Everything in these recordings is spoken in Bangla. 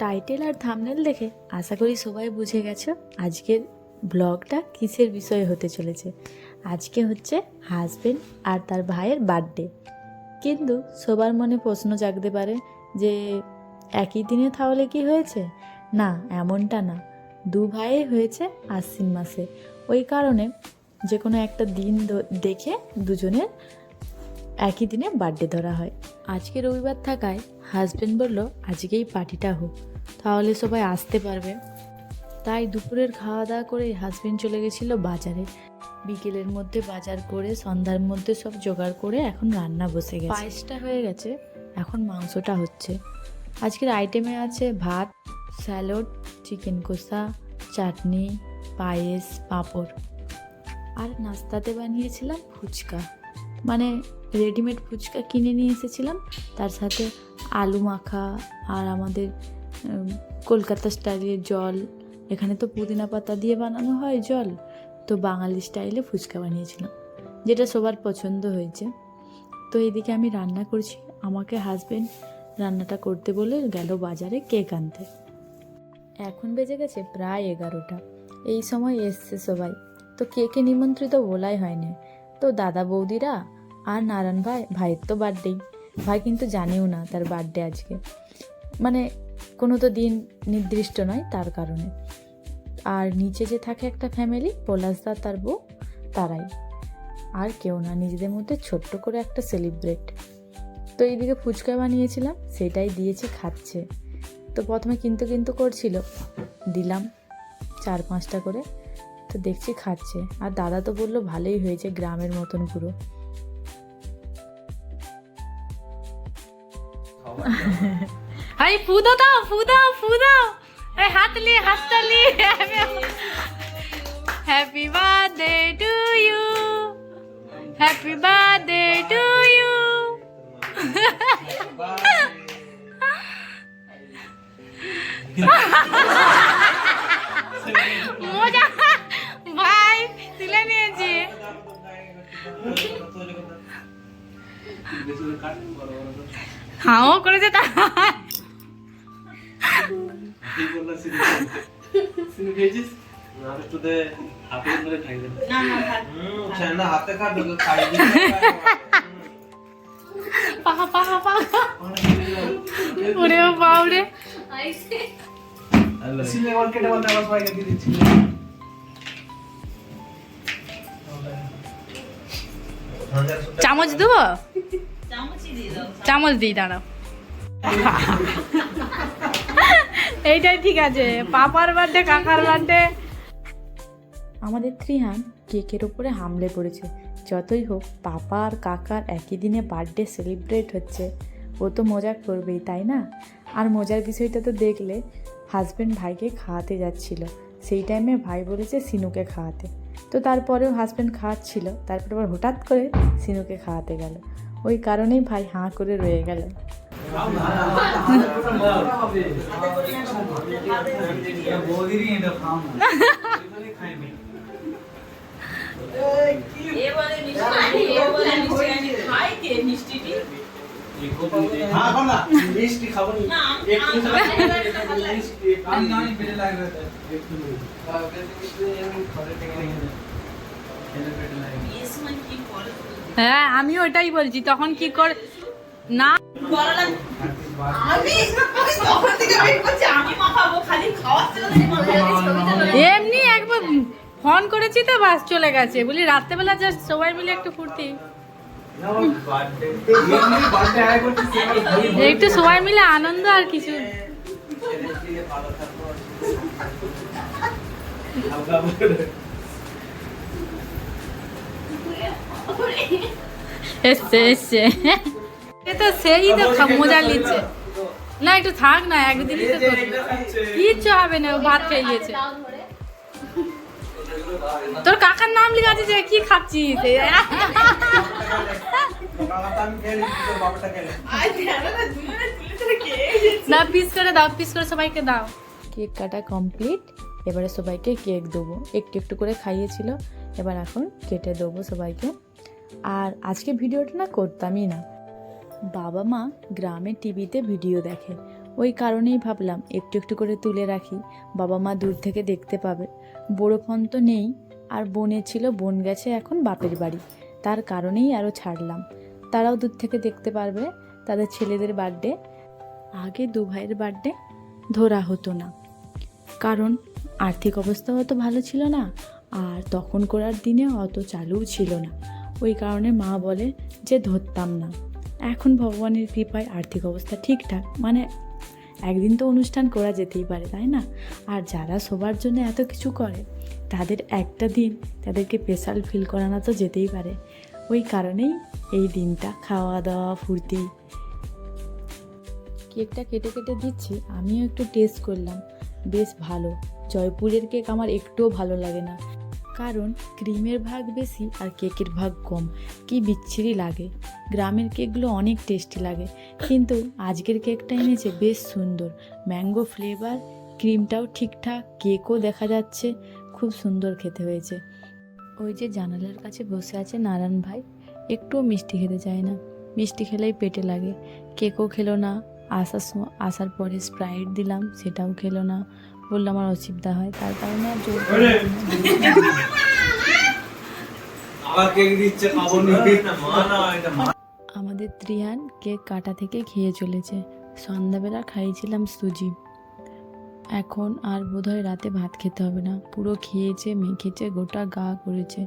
টাইটেল আর থামনেল দেখে আশা করি সবাই বুঝে গেছো আজকের ব্লগটা কিসের বিষয়ে হতে চলেছে। আজকে হচ্ছে হাজবেন্ড আর তার ভাইয়ের বার্থডে কিন্তু সবার মনে প্রশ্ন জাগতে পারে যে, একই দিনে তাহলে কি হয়েছে? না, এমনটা না। দু ভাইয়ে হয়েছে আশ্বিন মাসে। ওই কারণে যে কোনো একটা দিন দেখে দুজনের একই দিনে বার্থডে ধরা হয়। আজকে রবিবার থাকায় হাজব্যান্ড বলল, আজকেই পার্টিটা হোক, তাহলে সবাই আসতে পারবে। তাই দুপুরের খাওয়া দাওয়া করে হাজব্যান্ড চলে গেছিল বাজারে। বিকেলের মধ্যে বাজার করে, সন্ধ্যার মধ্যে সব জোগাড় করে এখন রান্না বসে গেছে। পায়েসটা হয়ে গেছে, এখন মাংসটা হচ্ছে। আজকের আইটেমে আছে ভাত স্যালাড চিকেন কষা, চাটনি, পায়েস, পাঁপড়। আর নাস্তাতে বানিয়েছিলাম ফুচকা। মানে রেডিমেড ফুচকা কিনে নিয়ে এসেছিলাম। তার সাথে আলু মাখা আর আমাদের কলকাতা স্টাইলের জল। এখানে তো পুদিনা পাতা দিয়ে বানানো হয় জল। তো বাঙালি স্টাইলে ফুচকা বানিয়েছিলাম, যেটা সবার পছন্দ হয়েছে। তো এদিকে আমি রান্না করছি। আমাকে হাজবেন্ড রান্নাটা করতে বলে গেল বাজারে কেক আনতে। এখন বেজে গেছে প্রায় এগারোটা। এই সময় এসছে সবাই। তো কেকে নিমন্ত্রিত বলাই হয়নি। তো দাদা বৌদিরা আর নারায়ণ ভাই, ভাইয়ের তো বার্থডেই ভাই কিন্তু জানেও না তার বার্থডে আজকে। মানে কোনো তো দিন নির্দিষ্ট নয় তার কারণে। আর নিচে যে থাকে একটা ফ্যামিলি পলাশদা তার বউ, তারাই। আর কেউ না, নিজেদের মধ্যে ছোট্ট করে একটা সেলিব্রেট তো এইদিকে ফুচকা বানিয়েছিলাম, সেটাই দিয়েছি, খাচ্ছে। তো প্রথমে কিন্তু কিন্তু করছিল। দিলাম চার পাঁচটা করে। তো দেখছি খাচ্ছে। আর দাদা তো বলল, ভালোই হয়েছে গ্রামের মতন পুরো। হাই ফুদো দাও ফুদো ফুদো এই হাত লি হাতটা লি happy birthday to you happy birthday to you মজা ভাই তুলে নিয়েছি হাও করেছে তা হাতে কাটলো খাই পাহা পাহা পাহা ওরে বাবরে কেটে বলতে আবার সবাইকে দিয়ে দিচ্ছি চামচ দেবো? চামচ দিই, দাঁড়াও। এইটাই ঠিক আছে, পাপার বার্থডে কাকার বার্থডে আমাদের ত্রিহান কেকের ওপরে হামলে পড়েছে। যতই হোক, পাপা আর কাকার একই দিনে বার্থডে সেলিব্রেট হচ্ছে। ও তো মজা করবেই, তাই না? আর মজার বিষয়টা তো দেখলে হাজব্যান্ড ভাইকে খাওয়াতে যাচ্ছিল। সেই টাইমে ভাই বলেছে সিনুকে খাওয়াতে। তো তারপরেও হাজব্যান্ড খাওয়াচ্ছিল, তারপর আবার হঠাৎ করে সিনুকে খাওয়াতে গেল। ওই কারণেই ভাই হাঁ করে রয়ে গেল। হ্যাঁ মিষ্টি হ্যাঁ আমি ওটাই বলছি তখন কি কর না। এমনি একবার ফোন করেছি তো বাস চলে গেছে। বলি রাত্রেবেলা জাস্ট সবাই মিলে একটু ফুর্তি একটু সবাই মিলে আনন্দ আর কিছু। এসছে এসছে। এ তো সেই তো মজা নিচ্ছে। না একটু থাক না একদিনই তো করবি। কিচ্ছু হবে না ও ভাত খেয়ে গিয়েছে। তোর কাকার নাম লেখা আছে যে কি খাচ্ছিস? না পিস করে দাও পিস করে সবাইকে দাও। কেক কাটা কমপ্লিট এবারে সবাইকে কেক দেবো। একটু একটু করে খাইয়েছিল। এবার এখন কেটে দেবো সবাইকে। আর আজকে ভিডিওটা না করতামই না। বাবা মা গ্রামে টিভিতে ভিডিও দেখে। ওই কারণেই ভাবলাম একটু একটু করে তুলে রাখি। বাবা মা দূর থেকে দেখতে পাবে। বড় ফোন তো নেই, আর বোনের ছিল, বোন গেছে এখন বাপের বাড়ি। তার কারণেই আরও ছাড়লাম। তারাও দূর থেকে দেখতে পারবে, তাদের ছেলেদের বার্থডে। আগে দু ভাইয়ের বার্থডে ধরা হতো না। কারণ আর্থিক অবস্থাও অত ভালো ছিল না, আর তখন করার দিনে অত চালুও ছিল না। ওই কারণে মা বলে যে ধরতাম না। এখন ভগবানের কৃপায় আর্থিক অবস্থা ঠিকঠাক। মানে একদিন তো অনুষ্ঠান করা যেতেই পারে, তাই না? আর যারা সবার জন্য এত কিছু করে, তাদের একটা দিন তাদেরকে স্পেশাল ফিল করানো তো যেতেই পারে। ওই কারণেই এই দিনটা খাওয়া দাওয়া ফুর্তি। কেকটা কেটে কেটে দিচ্ছি, আমিও একটু টেস্ট করলাম। বেশ ভালো। জয়পুরের কেক আমার একটুও ভালো লাগে না। কারণ ক্রিমের ভাগ বেশি আর কেকের ভাগ কম। কি বিচ্ছিরি লাগে। গ্রামের কেকগুলো অনেক টেস্টি লাগে, কিন্তু আজকের কেকটা এনেছে বেশ সুন্দর। ম্যাঙ্গো ফ্লেভার, ক্রিমটাও ঠিকঠাক, কেকও দেখা যাচ্ছে, খুব সুন্দর খেতে হয়েছে। ওই যে জানালার কাছে বসে আছে নারায়ণ ভাই, একটুও মিষ্টি খেতে চায় না। মিষ্টি খেলেই পেটে লাগে। কেকও খেলো না, আসার আসার পরে স্প্রাইট দিলাম, সেটাও খেলো না। বলল আমার অসুবিধা হয় তার কারণে আর জোর আমাদের ত্রিয়ান কেক কাটা থেকে খেয়ে চলেছে। সন্ধ্যাবেলা খাইয়েছিলাম সুজি। এখন আর বোধহয় রাতে ভাত খেতে হবে না। পুরো খেয়েছে মেখেছে গোটা গা করেছে।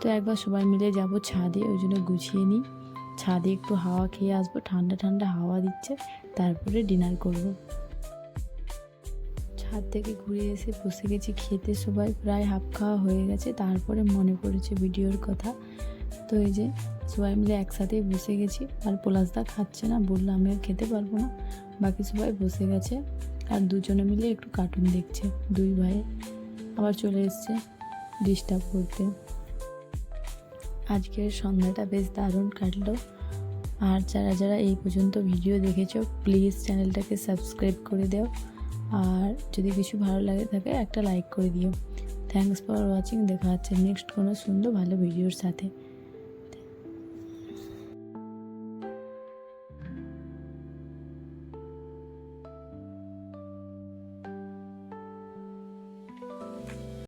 তো একবার সবাই মিলে যাব ছাদে ওই জন্য গুছিয়ে নিই। ছাদে একটু হাওয়া খেয়ে আসব ঠান্ডা ঠান্ডা হাওয়া দিচ্ছে তারপরে ডিনার করব। ছাদ থেকে ঘুরে এসে বসে গেছি খেতে। সবাই প্রায় হাফ খাওয়া হয়ে গেছে। তারপরে মনে পড়েছে ভিডিওর কথা। তো এই যে সবাই মিলে একসাথেই বসে গেছি। আর পলাশদা খাচ্ছে না বলল আমি আর খেতে পারব না। বাকি সবাই বসে গেছে। আর দুজনে মিলে একটু কার্টুন দেখছে। দুই ভাই আবার চলে এসছে ডিস্টার্ব করতে। আজকের সন্ধ্যাটা বেশ দারুণ কাটলো। আর যারা যারা এই পর্যন্ত ভিডিও দেখেছ প্লিজ চ্যানেলটাকে সাবস্ক্রাইব করে দাও। আর যদি কিছু ভালো লাগে থাকে, একটা লাইক করে দিও। থ্যাংকস ফর ওয়াচিং দেখা হচ্ছে নেক্সট কোনো সুন্দর ভালো ভিডিওর সাথে।